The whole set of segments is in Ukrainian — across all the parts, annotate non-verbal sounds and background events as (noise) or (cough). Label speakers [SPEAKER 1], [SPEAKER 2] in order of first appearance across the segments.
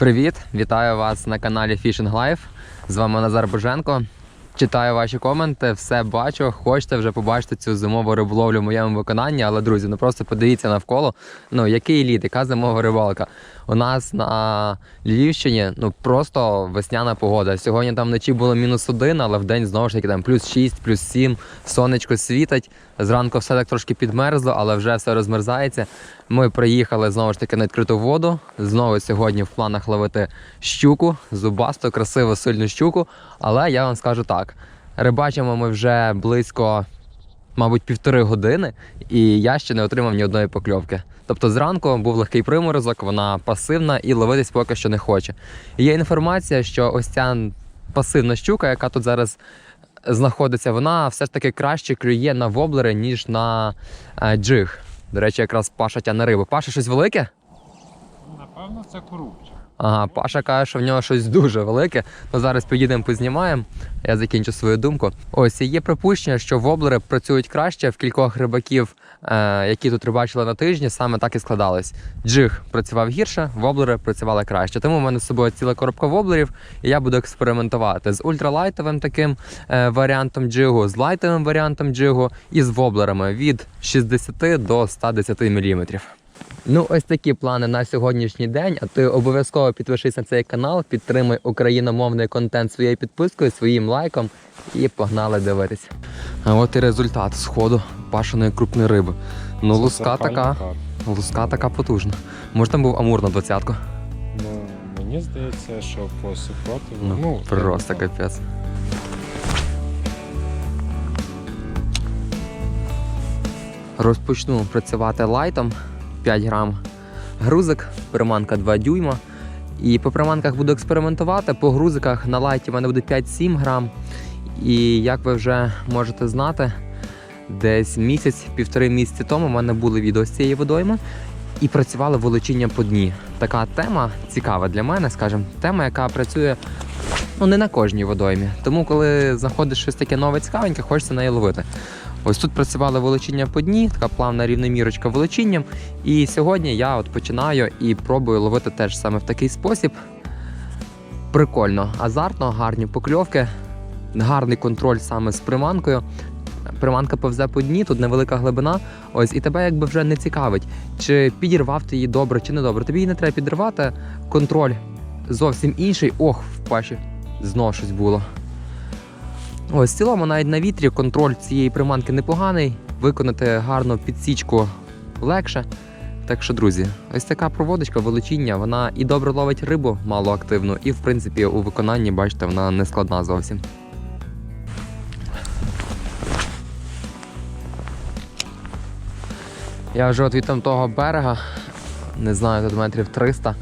[SPEAKER 1] Привіт! Вітаю вас на каналі Fishing Life. З вами Назар Боженко. Читаю ваші коменти, все бачу. Хочете вже побачити цю зимову риболовлю в моєму виконанні, але друзі, ну просто подивіться навколо. Ну який лід, яка зимова рибалка. У нас на Львівщині ну просто весняна погода. Сьогодні там вночі було мінус один, але в день знову ж таки там плюс 6, плюс 7, сонечко світить. Зранку все так трошки підмерзло, але вже все розмерзається. Ми приїхали знову ж таки на відкриту воду. Знову сьогодні в планах ловити щуку, зубасту, красиву, сильну щуку. Але я вам скажу так: рибачимо ми вже близько, мабуть, півтори години, і я ще не отримав ні одної покльовки. Тобто зранку був легкий приморозок, вона пасивна і ловитись поки що не хоче. Є інформація, що ось ця пасивна щука, яка тут зараз знаходиться, вона все ж таки краще клює на воблери, ніж на е, джиг. До речі, якраз Паша тяне рибу. Паша щось велике?
[SPEAKER 2] Напевно, це корупція.
[SPEAKER 1] Ага, Паша каже, що в нього щось дуже велике. Ну зараз поїдемо познімаємо. Я закінчу свою думку. Ось і є припущення, що воблери працюють краще в кількох рибаків, які тут рибачили на тижні, саме так і складалось. Джиг працював гірше, воблери працювали краще. Тому в мене з собою ціла коробка воблерів, і я буду експериментувати з ультралайтовим таким е, варіантом джигу, з лайтовим варіантом джигу і з воблерами від 60 до 110 мм. Ну, ось такі плани на сьогоднішній день. А ти обов'язково підпишись на цей канал, підтримай україномовний контент своєю підпискою, своїм лайком і погнали дивитися. А от і результат сходу пашеної крупної риби. Ну,
[SPEAKER 2] Це
[SPEAKER 1] луска така,
[SPEAKER 2] карта.
[SPEAKER 1] луска така потужна. Може там був амур на двадцятку?
[SPEAKER 2] Ну, мені здається, що по супротиву.
[SPEAKER 1] Ну,
[SPEAKER 2] Ну,
[SPEAKER 1] просто
[SPEAKER 2] я не знаю.
[SPEAKER 1] капець. Розпочну працювати лайтом 5 грам грузик, приманка 2 дюйма. І по приманках буду експериментувати. По грузиках на лайті в мене буде 5-7 грам. І як ви вже можете знати, десь місяць-півтори місяці тому в мене були відео з цієї водойми і працювали волочіння по дні. Така тема цікава для мене, скажімо, тема, яка працює ну, не на кожній водоймі. Тому, коли знаходиш щось таке нове цікавеньке, хочеться неї ловити. Ось тут працювали волочіння по дні, така плавна рівномірочка волочінням. І сьогодні я от починаю і пробую ловити теж саме в такий спосіб. Прикольно, азартно, гарні покльовки, гарний контроль саме з приманкою. Приманка повзе по дні, тут невелика глибина. Ось, і тебе якби вже не цікавить, чи підірвав ти її добре, чи не добре. Тобі її не треба підривати. Контроль зовсім інший. Ох, в паші знов щось було. Ось в цілому, навіть на вітрі контроль цієї приманки непоганий. Виконати гарну підсічку легше. Так що, друзі, ось така проводочка, величіння, вона і добре ловить рибу малоактивну, і в принципі у виконанні, бачите, вона не складна зовсім. Я вже от від того берега, не знаю, тут метрів 300,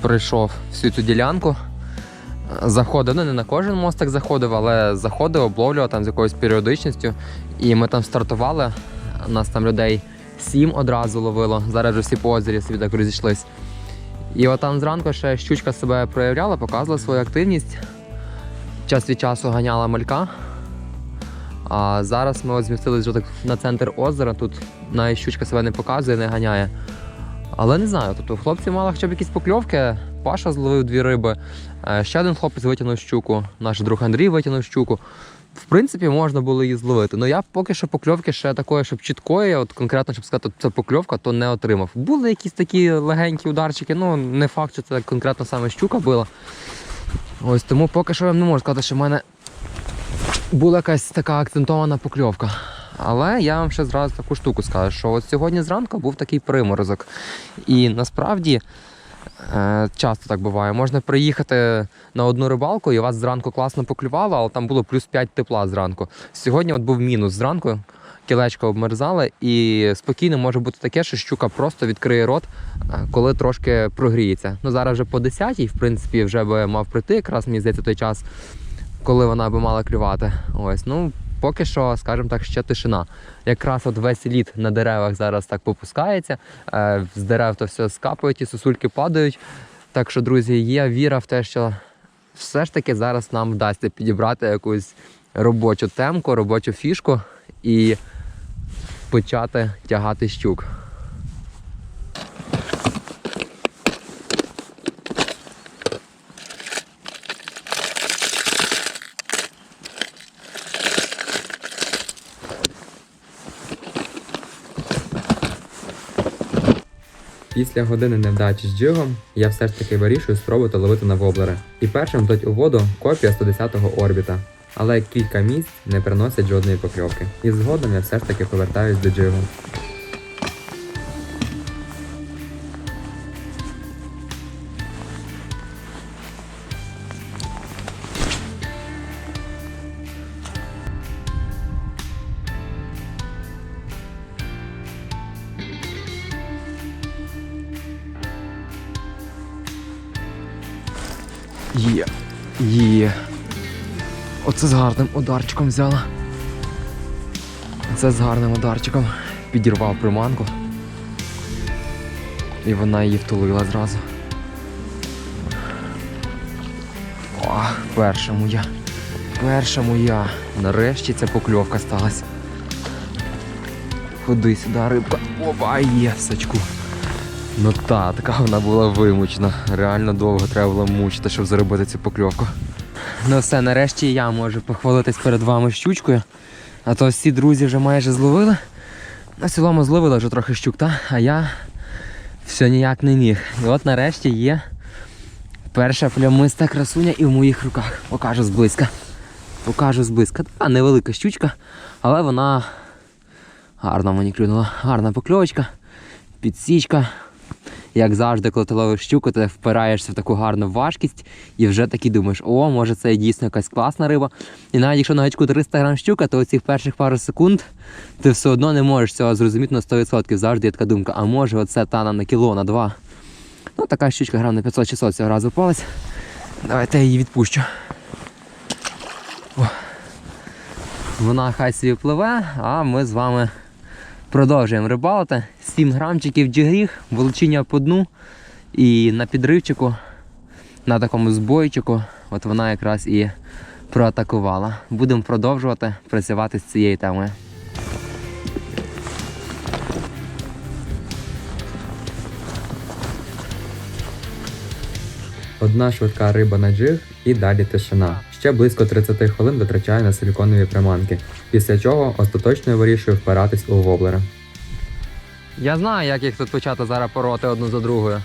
[SPEAKER 1] пройшов всю цю ділянку. Заходив, ну не на кожен мостик заходив, але заходив, обловлював там з якоюсь періодичністю. І ми там стартували. Нас там людей сім одразу ловило. Зараз вже всі по озері собі так розійшлись. І от там зранку ще щучка себе проявляла, показувала свою активність. Час від часу ганяла малька. А зараз ми змістились вже так на центр озера. Тут навіть щучка себе не показує, не ганяє. Але не знаю, тобто хлопці мали хоча б якісь покльовки. Паша зловив дві риби. Е, Ще один хлопець витягнув щуку, наш друг Андрій витягнув щуку. В принципі, можна було її зловити. Але я поки що покльовки ще такої, щоб чіткої, от конкретно, щоб сказати, це покльовка, то не отримав. Були якісь такі легенькі ударчики, ну не факт, що це конкретно саме щука була. Ось тому поки що я не можу сказати, що в мене була якась така акцентована покльовка. Але я вам ще зразу таку штуку скажу, що от сьогодні зранку був такий приморозок. І насправді е, часто так буває. Можна приїхати на одну рибалку, і вас зранку класно поклювало, але там було плюс 5 тепла зранку. Сьогодні от був мінус зранку, кілечко обмерзали, і спокійно може бути таке, що щука просто відкриє рот, е, коли трошки прогріється. Ну зараз вже по 10 в принципі, вже би мав прийти якраз мені здається той час, коли вона би мала клювати. Ось, ну поки що, скажімо так, ще тишина. Якраз от весь лід на деревах зараз так попускається. е, З дерев то все скапують, і сосульки падають. Так що, друзі, є віра в те, що все ж таки зараз нам вдасться підібрати якусь робочу темку, робочу фішку і почати тягати щук.
[SPEAKER 3] Після години невдачі з джигом я все ж таки вирішую спробувати ловити на воблери. І першим дать у воду копія 110-го орбіта. Але кілька місць не приносять жодної покльовки. І згодом я все ж таки повертаюсь до джигу.
[SPEAKER 1] Оце з гарним ударчиком взяла. Це з гарним ударчиком. Підірвав приманку. І вона її втулила зразу. О, перша моя. Перша моя. Нарешті ця покльовка сталася. Ходи сюди, рибка. Опа, є сачку. Ну та, така вона була вимучена. Реально довго треба було мучити, щоб заробити цю покльовку. Ну все, нарешті я можу похвалитись перед вами щучкою. А то всі друзі вже майже зловили. На цілому зловили вже трохи щук, та? а я все ніяк не міг. І от нарешті є перша плямиста красуня і в моїх руках. Покажу зблизька. Покажу зблизька. Та невелика щучка, але вона гарно мені клюнула. Гарна покльовочка, підсічка. Як завжди, коли ти ловиш щуку, ти впираєшся в таку гарну важкість і вже таки думаєш, о, може це дійсно якась класна риба. І навіть якщо на гачку 300 грам щука, то цих перших пару секунд ти все одно не можеш цього зрозуміти на 100%. Завжди є така думка, а може оце тана на кіло, на два. Ну така щучка грам на 500-600 цього разу впалась. Давайте я її відпущу. О. Вона хай собі пливе, а ми з вами Продовжуємо рибалити. 7 грамчиків джигріг, волочіння по дну. І на підривчику, на такому збойчику, от вона якраз і проатакувала. Будемо продовжувати працювати з цією темою.
[SPEAKER 3] Одна швидка риба на джиг і далі тишина. Ще близько 30 хвилин витрачаю на силіконові приманки, після чого остаточно вирішую впиратись у воблера.
[SPEAKER 1] Я знаю, як їх тут почати зараз пороти одну за другою.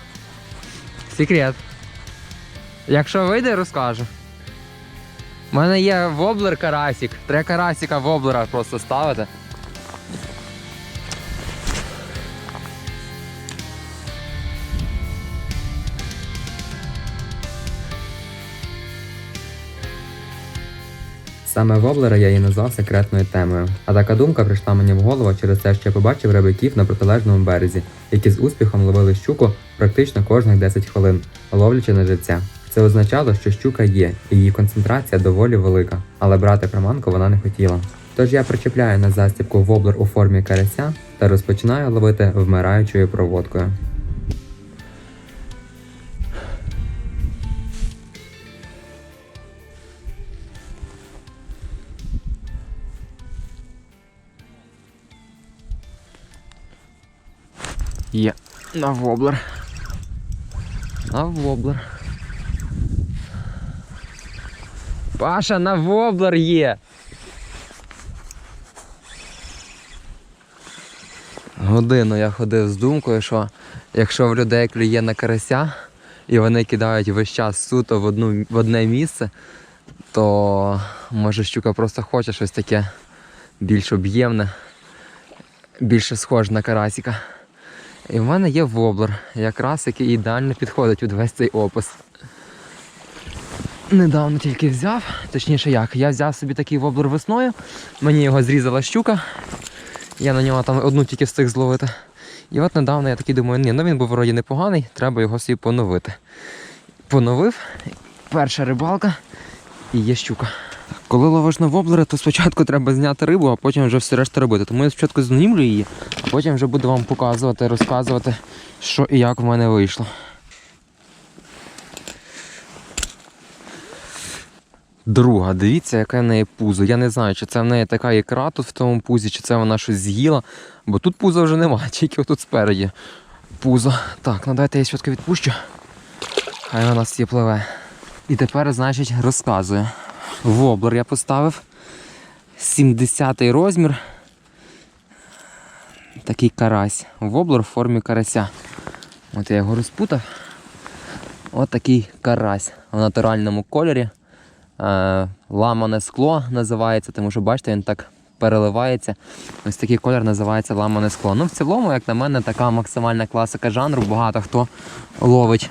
[SPEAKER 1] Секрет. Якщо вийде, розкажу. У мене є воблер карасік. Треба карасіка воблера просто ставити.
[SPEAKER 3] Саме воблера я і назвав секретною темою. А така думка прийшла мені в голову через те, що я побачив рибаків на протилежному березі, які з успіхом ловили щуку практично кожних 10 хвилин, ловлячи на живця. Це означало, що щука є, і її концентрація доволі велика, але брати приманку вона не хотіла. Тож я причепляю на застібку воблер у формі карася та розпочинаю ловити вмираючою проводкою.
[SPEAKER 1] На воблер. На воблер. Паша, на воблер є. Годину я ходив з думкою, що якщо в людей клює на карася і вони кидають весь час суто в, одну, в одне місце, то може щука просто хоче щось таке більш об'ємне, більше схоже на карасика. І в мене є воблер, якраз який ідеально підходить під весь цей опис. Недавно тільки взяв, точніше як, я взяв собі такий воблер весною, мені його зрізала щука, я на нього там одну тільки встиг зловити. І от недавно я такий думаю, ні, ну він був вроді непоганий, треба його собі поновити. Поновив, перша рибалка і є щука. Коли ловиш на воблери, то спочатку треба зняти рибу, а потім вже все решта робити. Тому я спочатку знімлю її, а потім вже буду вам показувати, розказувати, що і як в мене вийшло. Друга, дивіться, яке в неї пузо. Я не знаю, чи це в неї така ікра тут в тому пузі, чи це вона щось з'їла. Бо тут пуза вже немає, (laughs) тільки отут спереді пузо. Так, ну дайте я щотки відпущу. Хай вона пливе. І тепер, значить, розказую. Воблер я поставив. 70 розмір. Такий карась. Воблер в формі карася. От я його розпутав. От такий карась в натуральному кольорі. Е, ламане скло називається, тому що бачите, він так переливається. Ось такий колір називається ламане скло. Ну, в цілому, як на мене, така максимальна класика жанру. Багато хто ловить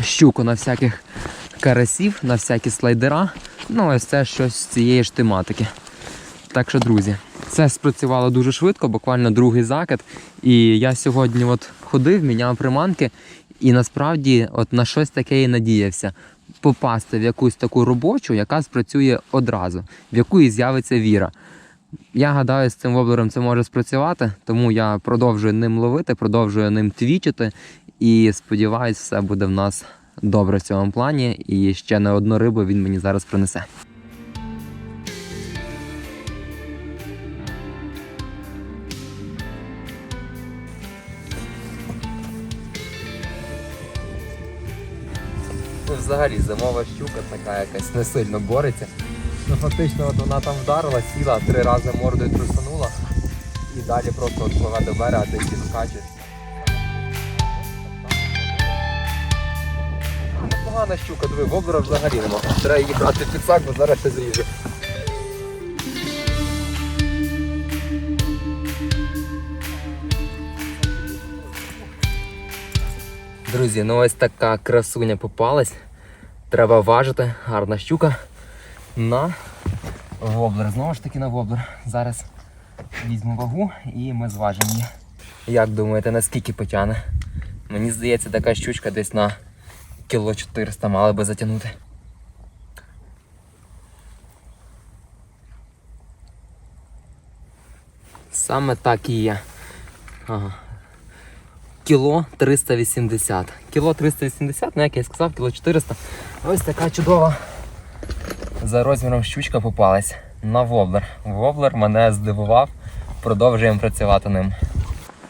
[SPEAKER 1] щуку на всяких карасів, на всякі слайдера. Ну, ось це щось з цієї ж тематики. Так що, друзі, це спрацювало дуже швидко, буквально другий закид. І я сьогодні от ходив, міняв приманки, і насправді от на щось таке і надіявся. Попасти в якусь таку робочу, яка спрацює одразу, в яку і з'явиться віра. Я гадаю, з цим воблером це може спрацювати, тому я продовжую ним ловити, продовжую ним твічити. І сподіваюсь, все буде в нас добре в цьому плані. І ще не одну рибу він мені зараз принесе. Ну, взагалі зимова щука така якась не сильно бореться. Ну фактично от вона там вдарила, сіла, три рази мордою трусанула і далі просто от до берега, ти її скачеш. Погана щука, диви, воблера взагалі нема. Треба її брати під сак, бо зараз ще зріжу. Друзі, ну ось така красуня попалась. Треба важити, гарна щука на воблер. Знову ж таки на воблер. Зараз візьму вагу і ми зважимо її. Як думаєте, наскільки потягне? Мені здається, така щучка десь на кіло 400 мали би затягнути. Саме так і є. Ага. Кіло 380. Кіло 380, ну як я сказав, кіло 400. Ось така чудова за розміром щучка попалась на воблер. Воблер мене здивував. Продовжуємо працювати ним.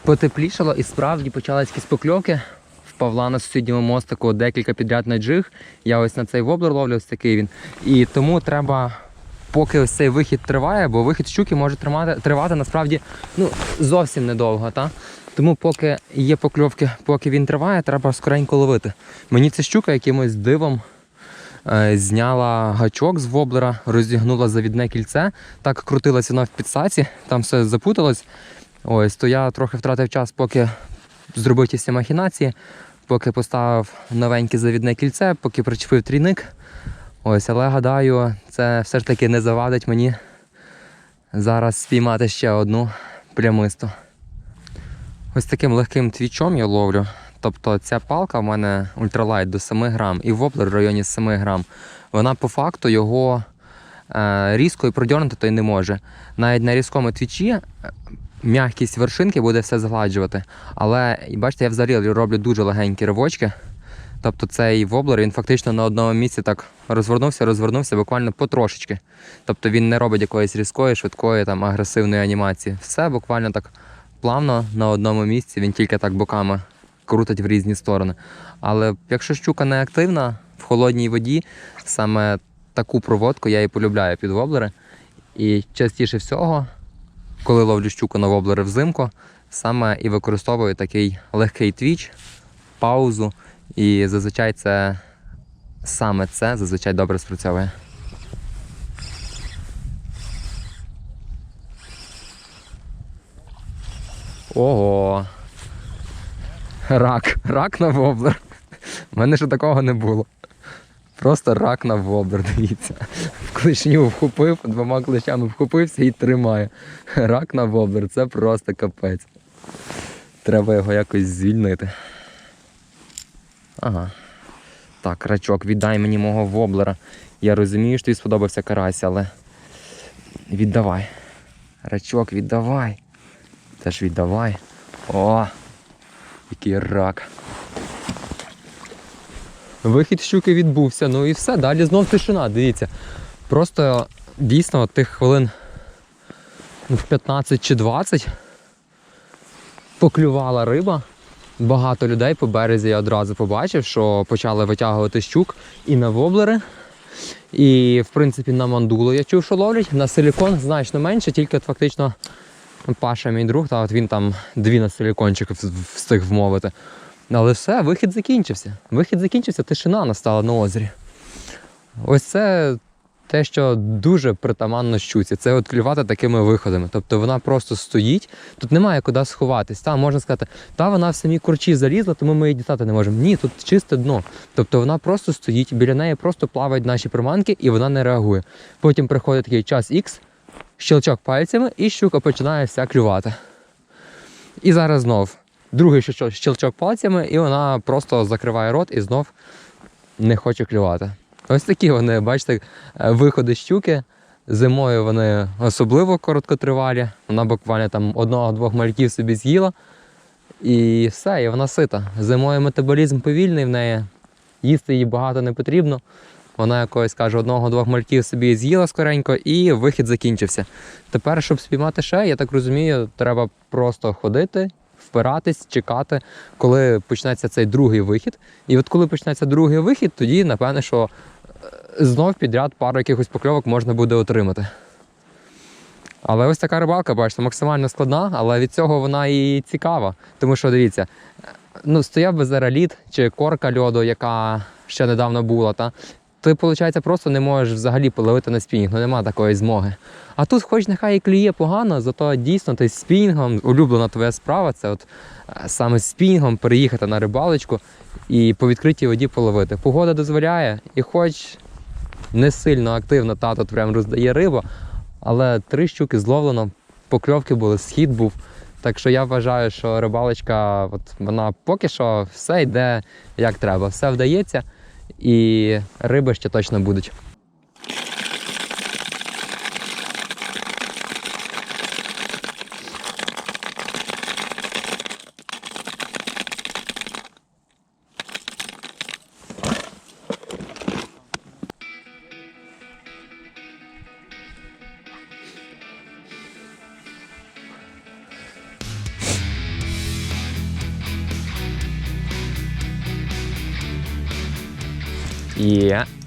[SPEAKER 1] Потеплішало і справді почались якісь покльовки. Павла на сусідньому мостику декілька підряд на джиг. Я ось на цей воблер ловлю, ось такий він. І тому треба, поки ось цей вихід триває, бо вихід щуки може тримати, тривати насправді ну, зовсім недовго. Та? Тому поки є покльовки, поки він триває, треба скоренько ловити. Мені ця щука якимось дивом е, зняла гачок з воблера, розігнула завідне кільце, так крутилася вона в підсаці, там все запуталось. Ось, то я трохи втратив час, поки зробив ті всі махінації, поки поставив новеньке завідне кільце, поки причепив трійник. Ось, але гадаю, це все ж таки не завадить мені зараз спіймати ще одну прямисту. Ось таким легким твічом я ловлю. Тобто ця палка в мене ультралайт до 7 грам і воблер в районі 7 грам. Вона по факту його е, різко і продьорнути то й не може. Навіть на різкому твічі м'якість вершинки буде все згладжувати. Але бачите, я взагалі роблю дуже легенькі ривочки. Тобто цей воблер він фактично на одному місці так розвернувся, розвернувся буквально потрошечки. Тобто він не робить якоїсь різкої, швидкої, там, агресивної анімації. Все буквально так плавно на одному місці, він тільки так боками крутить в різні сторони. Але якщо щука не активна в холодній воді, саме таку проводку я і полюбляю під воблери. І частіше всього, коли ловлю щуку на воблери взимку, саме і використовую такий легкий твіч, паузу. І зазвичай це саме це зазвичай добре спрацьовує. Ого. Рак. Рак на воблер. У мене ще такого не було. Просто рак на воблер, дивіться. В клешню вхопив, двома клещами вхопився і тримає. Рак на воблер, це просто капець. Треба його якось звільнити. Ага. Так, рачок, віддай мені мого воблера. Я розумію, що тобі сподобався карась, але віддавай. Рачок, віддавай. Теж віддавай. О! Який рак. Вихід щуки відбувся, ну і все, далі знов тишина, дивіться. Просто дійсно от тих хвилин ну, 15 чи 20 поклювала риба. Багато людей по березі я одразу побачив, що почали витягувати щук і на воблери. І, в принципі, на мандулу я чув, що ловлять. На силікон значно менше, тільки от фактично Паша, мій друг, та от він там дві на силікончики встиг вмовити. Але все, вихід закінчився. Вихід закінчився, тишина настала на озері. Ось це те, що дуже притаманно щуці, це от клювати такими виходами. Тобто вона просто стоїть, тут немає куди сховатись. Та можна сказати, та вона в самі корчі залізла, тому ми її дістати не можемо. Ні, тут чисте дно. Тобто вона просто стоїть, біля неї просто плавають наші приманки і вона не реагує. Потім приходить такий час X, щелчок пальцями, і щука починає вся клювати. І зараз знов другий щелчок- пальцями, і вона просто закриває рот і знов не хоче клювати. Ось такі вони, бачите, е, виходи щуки. Зимою вони особливо короткотривалі. Вона буквально там одного-двох мальків собі з'їла. І все, і вона сита. Зимою метаболізм повільний в неї, їсти їй багато не потрібно. Вона якогось каже, одного-двох мальків собі з'їла скоренько, і вихід закінчився. Тепер, щоб спіймати ще, я так розумію, треба просто ходити, впиратись, чекати, коли почнеться цей другий вихід. І от коли почнеться другий вихід, тоді, напевне, що е, знов підряд пару якихось покльовок можна буде отримати. Але ось така рибалка, бачите, максимально складна, але від цього вона і цікава. Тому що дивіться, е, ну, стояв би зараз лід чи корка льоду, яка ще недавно була, та, ти, виходить, просто не можеш взагалі половити на спінінг, ну нема такої змоги. А тут, хоч нехай і клює погано, зато дійсно ти з спінінгом, улюблена твоя справа, це от е, саме з спінінгом переїхати на рибалочку і по відкритій воді половити. Погода дозволяє, і хоч не сильно активно тато прям роздає рибу, але три щуки зловлено, покльовки були, схід був. Так що я вважаю, що рибалочка, от вона поки що все йде як треба, все вдається, і риби ще точно будуть.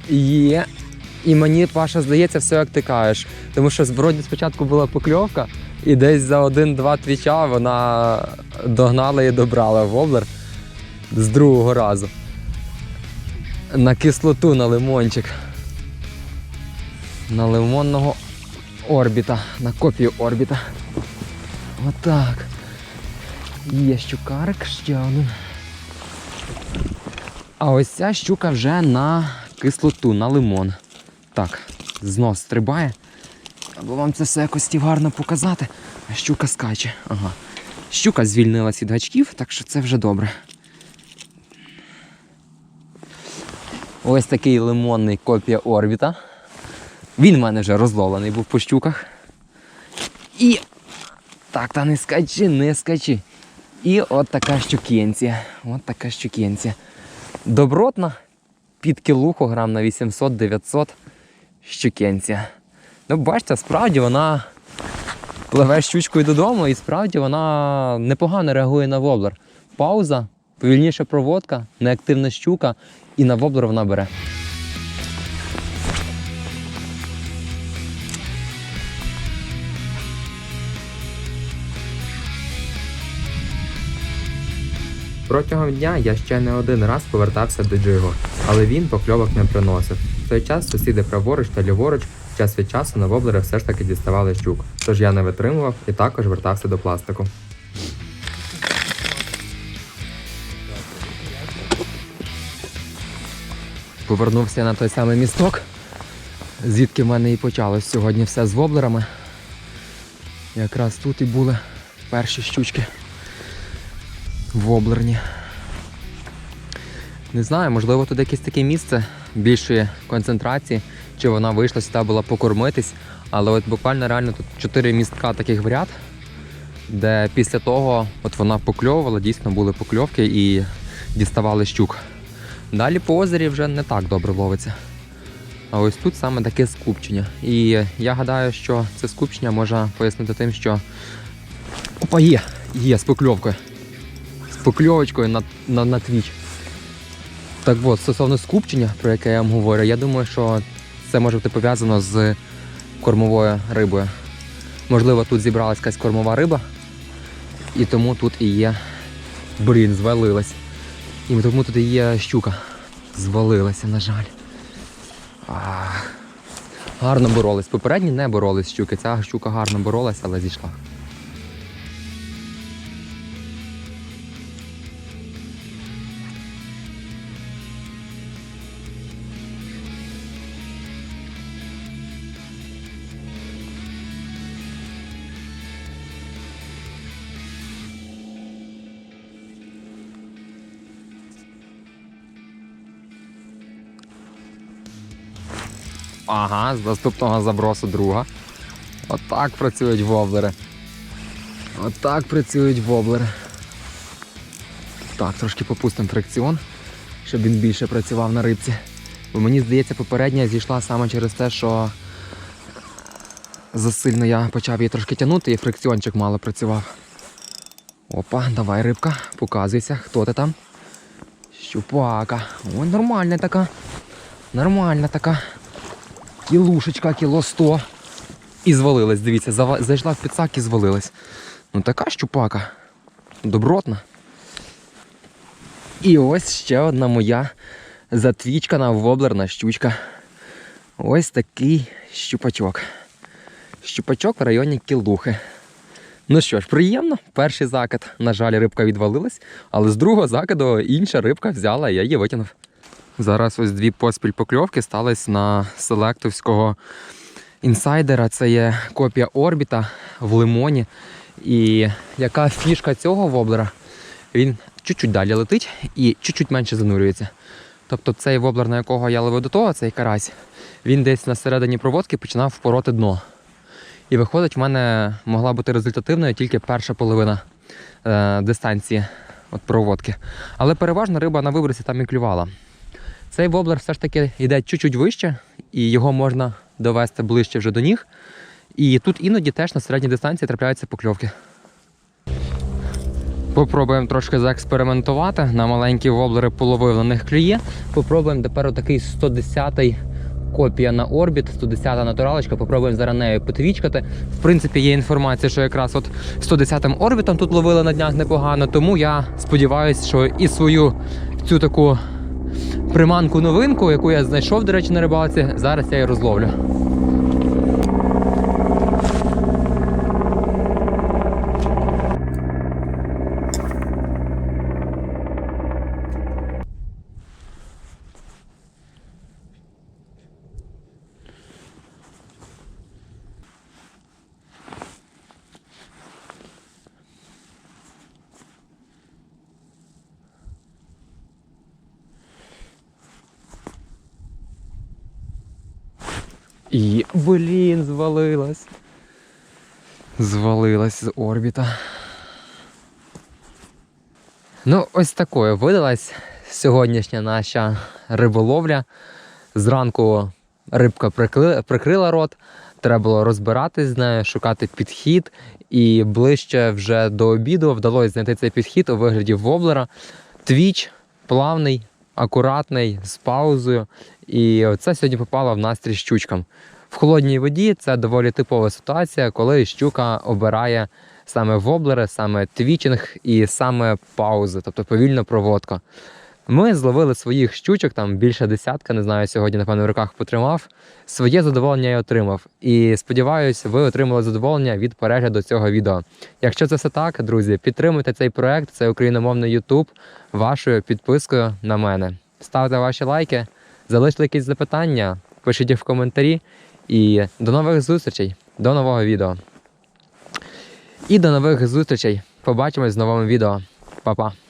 [SPEAKER 1] Є. І мені, Паша, здається, все як ти кажеш. Тому що вроді спочатку була покльовка, і десь за один-два твіча вона догнала і добрала воблер з другого разу. На кислоту на лимончик. На лимонного орбіта, на копію орбіта. Отак. Є щукарик ще один. А ось ця щука вже на кислоту, на лимон. Так, знов стрибає. Аби вам це все якось гарно показати. Щука скаче. Ага. Щука звільнилась від гачків, так що це вже добре. Ось такий лимонний копія орбіта. Він в мене вже розловлений був по щуках. І. Так, та не скачи, не скачи. І от така щукенція. От така щукенція. Добротна, під кілуху грам на 800-900 щукенця. Ну, бачите, справді вона пливе щучкою додому, і справді вона непогано реагує на воблер. Пауза, повільніша проводка, неактивна щука, і на воблер вона бере.
[SPEAKER 3] Протягом дня я ще не один раз повертався до Джиго, але він покльовок не приносив. В той час сусіди праворуч та ліворуч час від часу на воблери все ж таки діставали щук, тож я не витримував і також вертався до пластику.
[SPEAKER 1] Повернувся на той самий місток, звідки в мене і почалось сьогодні все з воблерами. Якраз тут і були перші щучки воблерні. Не знаю, можливо, тут якесь таке місце більшої концентрації, чи вона вийшла сюди була покормитись. Але от буквально реально тут чотири містка таких в ряд, де після того от вона покльовувала, дійсно були покльовки і діставали щук. Далі по озері вже не так добре ловиться. А ось тут саме таке скупчення. І я гадаю, що це скупчення можна пояснити тим, що. Опа, є! Є з покльовкою. Покльовочкою на, на, на твіч. Так от, стосовно скупчення, про яке я вам говорю, я думаю, що це може бути пов'язано з кормовою рибою. Можливо, тут зібралась якась кормова риба, і тому тут і є. Блін, звалилась. І тому тут є щука. Звалилася, на жаль. Ах. Гарно боролись. Попередні не боролись щуки. Ця щука гарно боролась, але зійшла. Ага, з наступного забросу друга. Отак працюють воблери. Отак працюють воблери. Так, трошки попустимо фрикціон, щоб він більше працював на рибці. Бо мені здається, попередня зійшла саме через те, що засильно я почав її трошки тягнути і фрикціончик мало працював. Опа, давай рибка, показуйся, хто ти там? Щупака. Ой, нормальна така. Нормальна така. Кілушечка, кіло 100. І звалилась, дивіться, зайшла в підсак і звалилась. Ну така щупака. Добротна. І ось ще одна моя затвічкана воблерна щучка. Ось такий щупачок. Щупачок в районі кілухи. Ну що ж, приємно. Перший закид. На жаль, рибка відвалилась, але з другого закиду інша рибка взяла, і я її витягнув. Зараз ось дві поспіль покльовки стались на селектовського інсайдера. Це є копія орбіта в лимоні. І яка фішка цього воблера? Він чуть-чуть далі летить і чуть-чуть менше занурюється. Тобто цей воблер, на якого я ловив до того, цей карась, він десь на середині проводки починав впороти дно. І виходить, в мене могла бути результативною тільки перша половина е, дистанції от проводки. Але переважно риба на виборці там і клювала. Цей воблер все ж таки йде чуть-чуть вище, і його можна довести ближче вже до ніг. І тут іноді теж на середній дистанції трапляються покльовки. Попробуємо трошки заекспериментувати. На маленькі воблери половив на них клює. Попробуємо тепер отакий 110-й копія на орбіт, 110-та натуралочка. Попробуємо зараз нею потвічкати. В принципі, є інформація, що якраз от 110-м орбітом тут ловили на днях непогано. Тому я сподіваюся, що і свою цю таку приманку новинку, яку я знайшов, до речі, на рибалці, зараз я її розловлю. І, блін, звалилась. Звалилась з орбіта. Ну, ось такою видалась сьогоднішня наша риболовля. Зранку рибка прикли- прикрила рот, треба було розбиратись з нею, шукати підхід. І ближче вже до обіду вдалося знайти цей підхід у вигляді воблера. Твіч плавний, акуратний, з паузою. І це сьогодні попало в настрій щучкам. В холодній воді це доволі типова ситуація, коли щука обирає саме воблери, саме твічинг і саме паузи, тобто повільна проводка. Ми зловили своїх щучок, там більше десятка, не знаю, сьогодні, напевно, в руках потримав. Своє задоволення я отримав. І сподіваюся, ви отримали задоволення від перегляду цього відео. Якщо це все так, друзі, підтримуйте цей проект, це україномовний YouTube, вашою підпискою на мене. Ставте ваші лайки, залиште якісь запитання, пишіть їх в коментарі. І до нових зустрічей, до нового відео. І до нових зустрічей. Побачимось в новому відео. Па-па.